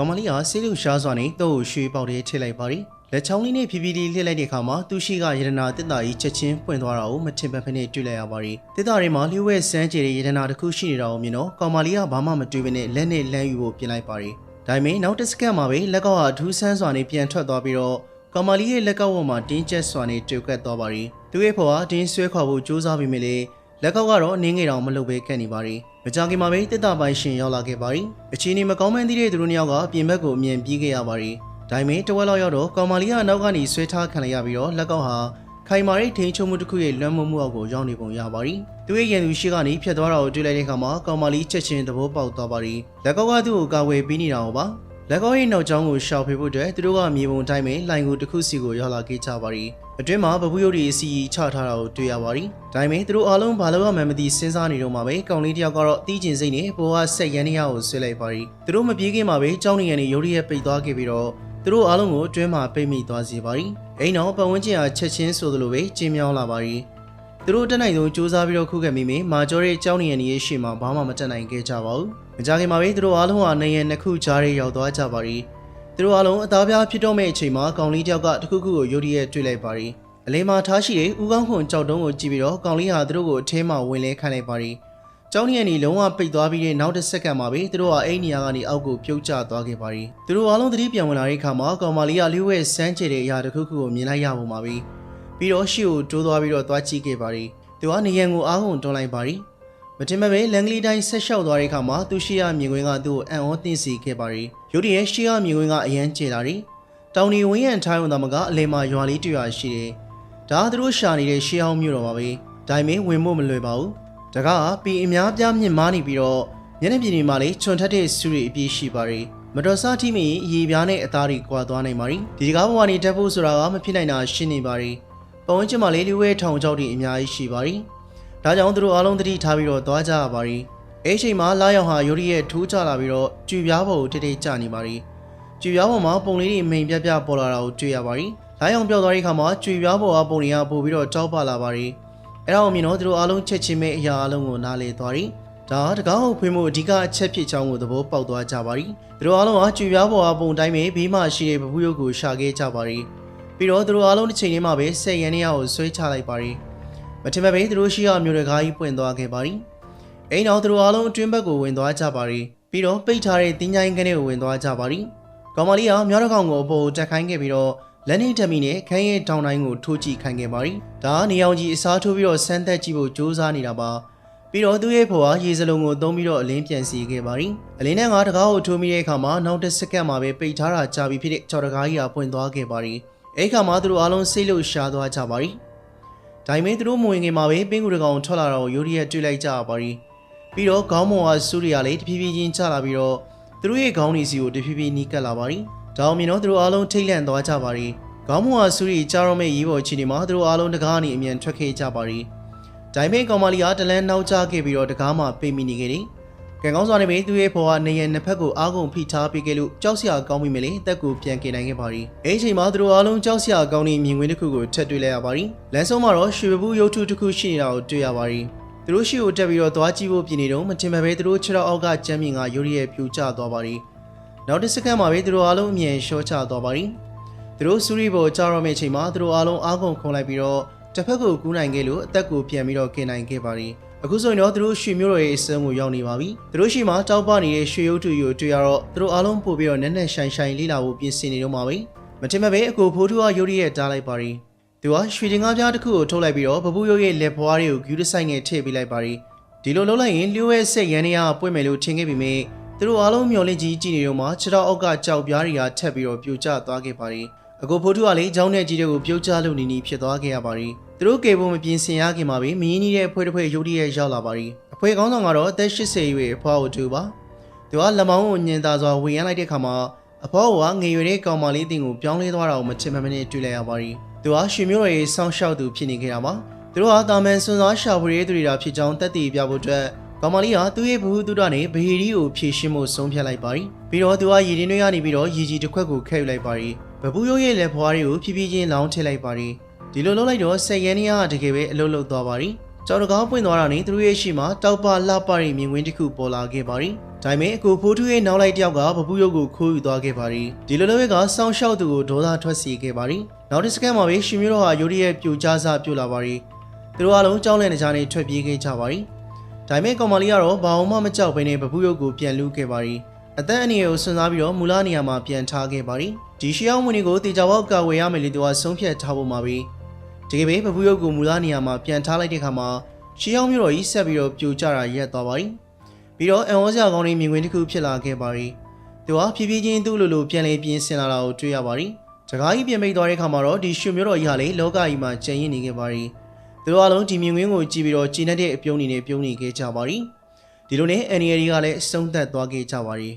ကောင်မလေးကဆေးလူရှားစွာနဲ့တော့ရွှေပေါက်တဲ့ထည့်လိုက်ပါရီလက်ချောင်းလေးနဲ့ဖြည်းဖြည်းလေးလှည့်လိုက်တဲ့အခါမှာသူရှိကရတနာတစ်တာကြီးချက်ချင်းပွင့်သွားတာကိုမထင်ပတ်ဖက်နဲ့တွေ့လိုက်ရပါရီတစ်တာတွေမှာလျှို့ဝဲစမ်းကြည်တဲ့ရတနာတစ်ခုရှိနေတာကိုမြင်တော့ကောင်မလေးကဘာမှမတွေ့ဘဲနဲ့လက်နဲ့လမ်းယူဖို့ပြင်လိုက်ပါရီဒါပေမဲ့နောက်တစ်စက္ကန့်မှာပဲလက်ကောက်ဟာဒူးဆန်းစွာနဲ့ပြန်ထွက်သွားပြီးတော့ကောင်မလေးရဲ့လက်ကောက်ဝမှာတင်းကျပ်စွာနဲ့တွေ့ကပ်သွားပါရီသူရဲ့ဖော်ကတင်းဆွဲခေါ်ဖို့ကြိုးစားပြီးမြင်လေလက်ကောက်ကတော့နင်းငယ်တော်မလုပ်ဘဲကပ်နေပါရီ မကြခင်မှာပဲတစ်တာပိုင်းရှင်ရောက်လာခဲ့ပါရီအချင်းဒီမကောင်းမှန်းသိတဲ့သူတို့နှစ်ယောက်ကပြင်ဘက်ကိုအမြင်ပြေးခဲ့ရပါရီဒါပေမဲ့တဝက်လောက်ရောက်တော့ကောင်မလေးကအနောက်ကနေဆွဲထားခံလိုက်ရပြီးတော့လက်ကောက်ဟာခိုင်မာတဲ့ထိန်ချုံမှုတစ်ခုရဲ့လွမ်းမိုးမှုအောက်ကိုရောက်နေပုံရပါရီသူရဲ့ရန်သူရှိကနေဖြတ်သွားတာကိုတွေ့လိုက်တဲ့အခါမှာကောင်မလေးချက်ချင်းသဘောပေါက်သွားပါရီလက်ကောက်ကသူ့ကိုကာဝယ်ပေးနေတာဟောပါလက်ကောက်ရဲ့နောက်ကျောင်းကိုရှောင်ဖေဖို့အတွက်သူတို့ကမြေပုံတိုင်းမှာလိုင်ကိုတစ်ခုစီကိုရောက်လာခဲ့ကြပါရီ အတွင်းမှာဗပူးရုပ်တွေအစီချထားတာကိုတွေ့ရပါရီဒါပေမဲ့သူတို့အားလုံးဘာလို့မှမသိစဉ်းစားနေတော့မှာပဲကောင်လေးတယောက်ကတော့တီးကျင်စိတ်နဲ့ဘောကဆက်ရန်နေရကိုဆွဲလိုက်ပါရီသူတို့မပြေးခင်မှာပဲကျောင်းနေရန်နေရုပ်ရည်ပိတ်သွားခဲ့ပြီးတော့သူတို့အားလုံးကိုအတွင်းမှာပိတ်မိသွားစေပါရီအိမ်တော်ပတ်ဝန်းကျင်အားချက်ချင်းဆိုသလိုပဲကျင်းမြောင်းလာပါရီသူတို့တက်နိုင်ဆုံးစူးစမ်းပြီးတော့ခုခံမိမိမာကျော်ရဲ့ကျောင်းနေရန်ရဲ့ရှေ့မှာဘာမှမတက်နိုင်ခဲ့ကြပါဘူးမကြခင်မှာပဲသူတို့အားလုံးဟာနေရန်နှစ်ခုကြားရဲရောက်သွားကြပါရီ သူတို့အားလုံးအသားပြားဖြစ်တော့မယ့်အချိန်မှာကောင်လေးတယောက်ကတခုခုကိုရုတ်တရက်တွေ့လိုက်ပါရီအလေးမှာထားရှိတဲ့ဥကောင်းခွန်ကြောက်တုံးကိုကြည့်ပြီးတော့ကောင်လေးဟာသူတို့ကိုအထဲမှာဝင်လဲခိုင်းလိုက်ပါရီကျောင်းနေရန်ဒီလုံးဝပိတ်သွားပြီးတဲ့နောက်တစ်စက္ကန့်မှာပဲသူတို့ဟာအိမ်နေရာကနေအောက်ကိုပြုတ်ကျသွားခဲ့ပါရီသူတို့အားလုံးသတိပြန်ဝင်လာတဲ့အခါမှာကောင်မလေးကလျှို့ဝဲစမ်းချေတဲ့အရာတစ်ခုခုကိုမြင်လိုက်ရပုံပါပြီပြီးတော့ရှီကိုတိုးသွားပြီးတော့သွားကြည့်ခဲ့ပါရီသူကနေရန်ကိုအားကုန်တွန်းလိုက်ပါရီမတင်မပဲလန်ကလီတိုင်းဆက်လျှောက်သွားတဲ့အခါမှာသူရှိရမြင်ကွင်းကသူ့ကိုအံ့ဩသင့်စေခဲ့ပါရီ ရုတ်တရက်ရှိရမြင်ကွင်းကအရန်ကျလာရီတောင်နေဝင်းရန်ထိုင်းဝန်သားမကအလေမှာရွာလေးတွေ့ရရှိတယ်ဒါသူတို့ရှာနေတဲ့ရှေးအောင်မြို့တော်ပါပဲဒါပေမဲ့ဝင်ဖို့မလွယ်ပါဘူးတကားကပီအများပြားမြင့်မားနေပြီးတော့ညနေပြည်နေမှာလေချွန်ထက်တဲ့ဆူရီအပြည့်ရှိပါရီမတော်စားတိမီရေပြားနဲ့အသားတွေကွာသွားနိုင်ပါရီဒီတကားဘဝနေတက်ဖို့ဆိုတာကမဖြစ်နိုင်တာရှင်းနေပါရီပုံဝင်ကျင်မှာလေးလူဝဲထောင်ချောက်တွေအများကြီးရှိပါရီဒါကြောင့်သူတို့အားလုံးသတိထားပြီးတော့သွားကြရပါရီ အဲ့ချိန်မှာလာရောက်ဟာယိုရီရဲ့ထိုးချလာပြီးတော့ကြွပြားပေါ်ကိုတိတ်တိတ်ကျနေပါရီကြွပြားပေါ်မှာပုံလေးတွေမိန်ပြပြပေါ်လာတာကိုတွေ့ရပါရီလာရောက်ပြောက်သွားတဲ့အခါမှာကြွပြားပေါ်ကပုံတွေကပို့ပြီးတော့ကြောက်ပါလာပါရီအဲ့ဒါကိုမြင်တော့သူတို့အားလုံးချက်ချင်းပဲအရာအလုံးကိုနားလေသွားရီဒါတကားဟုတ်ဖွင့်မှုအဓိကအချက်ဖြစ်ချောင်းကိုသဘောပေါက်သွားကြပါရီသူတို့အားလုံးကကြွပြားပေါ်ကပုံတိုင်းပဲဘေးမှာရှိတဲ့ပပူးရုပ်ကိုရှာခဲ့ကြပါရီပြီးတော့သူတို့အားလုံးတစ်ချိန်တည်းမှာပဲဆက်ရန်နေရကိုဆွဲချလိုက်ပါရီမထင်မဲ့ပဲသူတို့ရှိရမျိုးတကားကြီးပွင့်သွားခဲ့ပါရီ အိမ်တော်သူတို့အားလုံးအတွင်းဘက်ကိုဝင်သွားကြပါရီပြီးတော့ပိတ်ထားတဲ့တင်းကြိုင်းကနေကိုဝင်သွားကြပါရီကောင်မလေးကမြောက်တစ်ကောင်ကိုအပေါ်တက်ခိုင်းခဲ့ပြီးတော့လက်နေထမီနဲ့ခန်းရဲ့တောင်တိုင်းကိုထိုးကြည့်ခိုင်းခဲ့ပါရီဒါကနေအောင်ကြီးအစားထိုးပြီးတော့ဆန်းသက်ကြည့်ဖို့ကြိုးစားနေတာပါပြီးတော့သူ့ရဲ့ဖော်ကရေစလုံးကိုသုံးပြီးတော့အလင်းပြန်စီခဲ့ပါရီအလင်းနဲ့ငါတကားကိုထိုးမိတဲ့အခါမှာနောက်တစ်စက္ကန့်မှာပဲပိတ်ထားတာကြာပြီဖြစ်တဲ့ချော်တကားကြီးကပွင့်သွားခဲ့ပါရီအဲ့ခါမှာသူတို့အားလုံးစိတ်လို့ရှားသွားကြပါရီဒါပေမဲ့သူတို့မဝင်ခင်မှာပဲပင်းကူတကောင်ထွက်လာတော့ရိုးရီရက်တွေ့လိုက်ကြပါရီ ပြီးတော့ခေါင်းမော်ကစူရီယာလေးတဖြည်းဖြည်းချင်းချလာပြီးတော့သူတို့ရဲ့ခေါင်းနေစီကိုတဖြည်းဖြည်းနီးကပ်လာပါရီဒါအောင်မြင်တော့သူတို့အားလုံးထိတ်လန့်သွားကြပါရီခေါင်းမော်ကစူရီကြားတော့မဲ့ရေးပေါ်ချီနေမှာသူတို့အားလုံးတကားနေအမြန်ထွက်ခဲ့ကြပါရီဒိုင်မင်းကောင်မလီကတလန်းနောက်ကျခဲ့ပြီးတော့တကားမှပိတ်မိနေခဲ့တယ်ကံကောင်းစွာနဲ့ပဲသူရဲ့ဖော်ကနေရနှစ်ဖက်ကိုအားကုန်ဖိထားပေးခဲ့လို့ကြောက်စရာကောင်းပြီမလေတက်ကိုပြန်ကင်နိုင်ခဲ့ပါရီအဲအချိန်မှာသူတို့အားလုံးကြောက်စရာကောင်းတဲ့မြင်ကွင်းတစ်ခုကိုထပ်တွေ့လိုက်ရပါရီလမ်းဆုံးမှာတော့ရွှေဘူးရုပ်ထုတစ်ခုရှိနေတာကိုတွေ့ရပါရီ သူတို့ရှိကိုတက်ပြီးတော့သွားကြည့်ဖို့ပြင်နေတော့မထင်မဲ့ပဲသူတို့ခြေထောက်အောက်ကကျမ်းမြင်ကယူရီရဲ့ပြူကျသွားပါရီနောက်တစ်စက္ကန့်မှာပဲသူတို့အားလုံးအမြင်ရှော့ချသွားပါရီသူတို့စူရီဘောကြားတော့မယ့်အချိန်မှာသူတို့အားလုံးအားကုန်ခုန်လိုက်ပြီးတော့တစ်ဖက်ကိုကူးနိုင်ခဲ့လို့အသက်ကိုပြန်ပြီးတော့ကင်နိုင်ခဲ့ပါရီအခုဆိုရင်တော့သူတို့ရွှေမျိုးတော်ရဲ့အစမ်းကိုရောက်နေပါပြီသူတို့ရှိမှတောက်ပနေတဲ့ရွှေရုပ်တူကိုတွေ့ရတော့သူတို့အားလုံးပို့ပြီးတော့နက်နက်ရှိုင်ရှိုင်လေးလာဖို့ပြင်ဆင်နေတော့မှာပဲမတင်မဲ့ပဲအကိုဖိုးထူကယိုရီရဲ့တားလိုက်ပါရီ သူကရွှေတင်ကားပြားတစ်ခုကိုထုတ်လိုက်ပြီးတော့ပပူရုပ်ရဲ့လက်ဖွားတွေကိုဂူးတဆိုင်နဲ့ထည့်ပေးလိုက်ပါရီဒီလိုလုပ်လိုက်ရင်လျှို့ဝဲဆက်ရန်နေရပွင့်မယ်လို့ထင်ခဲ့ပေမဲ့သူတို့အားလုံးမျောလင့်ကြီးကြည့်နေတော့မှခြေထောက်အောက်ကကြောက်ပြားတွေကထက်ပြီးတော့ပြိုကျသွားခဲ့ပါရီအကိုဖိုးထူကလေအကြောင်းနဲ့ကြီးတွေကိုပြုတ်ချလို့နေနေဖြစ်သွားခဲ့ရပါရီသူတို့ကေဘုံမပြင်ဆင်ရခင်မှာပဲမင်းကြီးတဲ့အဖွဲတစ်ဖွဲရုတ်တရက်ရောက်လာပါရီအဖွဲကောင်းဆောင်ကတော့အသက်80ရွယ်အဖွားကိုတူပါသူကလက်မောင်းကိုညင်သာစွာဝင်ရလိုက်တဲ့ခါမှာအဖွားကငယ်ရွယ်တဲ့ကောင်မလေးတင်ကိုပြောင်းလဲသွားတာကိုမချင်မမနဲ့တွေ့လိုက်ရပါရီ သူကရွှေမျိုးတော်ရဲ့စောင့်ရှောက်သူဖြစ်နေခဲ့တာပါသူတို့ဟာတာမန်စွန်စားရှာဖွေရေးသူတွေတာဖြစ်ကြောင်းတက်တည်ပြဖို့အတွက်ကောင်မလေးဟာသူ့ရဲ့ဘ ഹു တုဒနဲ့ဘေရီကိုဖြည့်ရှင်းဖို့ဆုံးဖြတ်လိုက်ပါရီပြီးတော့သူကရည်ရင်းတွေကနေပြီးတော့ရည်ကြီးတစ်ခွက်ကိုခဲ့ယူလိုက်ပါရီဘပူရုပ်ရဲ့လက်ဖွားတွေကိုဖြည်းဖြည်းချင်းလောင်းထည့်လိုက်ပါရီဒီလိုလုပ်လိုက်တော့ဆက်ရန်နီယာကတကယ်ပဲအလုပ်လုပ်သွားပါရီ ကြောင်တကားပွင့်သွားတာနဲ့သူတို့ရဲ့ရှိမှာတောက်ပလှပတဲ့မြင်ကွင်းတစ်ခုပေါ်လာခဲ့ပါရီဒါပေမဲ့အကိုဖိုးထူးရဲ့နောက်လိုက်တစ်ယောက်ကပပူရုပ်ကိုခိုးယူသွားခဲ့ပါရီဒီလိုလိုပဲကစောင်းလျှောက်သူကိုဒေါသထွက်စေခဲ့ပါရီနောက်တစ်စကန်မှာပဲရှင်မျိုးတော်ဟာယိုဒီရဲ့ပြိုကျစားပြိုလာပါရီသူတို့အလုံးကြောင်းလန့်နေကြနေထွက်ပြေးခဲ့ကြပါရီဒါပေမဲ့ကောင်မလေးကတော့ဘာအောင်မှမကြောက်ဘဲနဲ့ပပူရုပ်ကိုပြန်လူခဲ့ပါရီအသက်အန္တရာယ်ကိုစွန့်စားပြီးတော့မူလနေရာမှာပြန်ထားခဲ့ပါရီဒီရှေးအောင်ဝင်တွေကိုတေချာပေါက်ကာဝယ်ရမယ်လို့သူကဆုံးဖြတ်ထားဖို့မှာပဲ တကယ်ပဲပပူရုပ်ကိုမူလနေရာမှာပြန်ထားလိုက်တဲ့ခါမှာရှီအောင်မျိုးတော်ကြီးဆက်ပြီးတော့ပြိုကျတာရက်သွားပါပြီပြီးတော့အန်ဝေါ်စရာကောင်းတဲ့မြင်ကွင်းတစ်ခုဖြစ်လာခဲ့ပါပြီသူကဖြည်းဖြည်းချင်းသူ့လိုလိုပြန်လေပြင်းဆင်လာတာကိုတွေ့ရပါပြီစကားကြီးပြင်မိတ်သွားတဲ့ခါမှာတော့ဒီရှုမျိုးတော်ကြီးဟာလေလောကကြီးမှာကျန်ရစ်နေခဲ့ပါပြီသူတို့အလုံးဒီမြင်ကွင်းကိုကြည့်ပြီးတော့ကျင်းတဲ့အပြုံးနေနဲ့ပြုံးနေခဲ့ကြပါပြီဒီလိုနဲ့အန်ရီယရီကလည်းအဆုံးသတ်သွားခဲ့ကြပါပြီ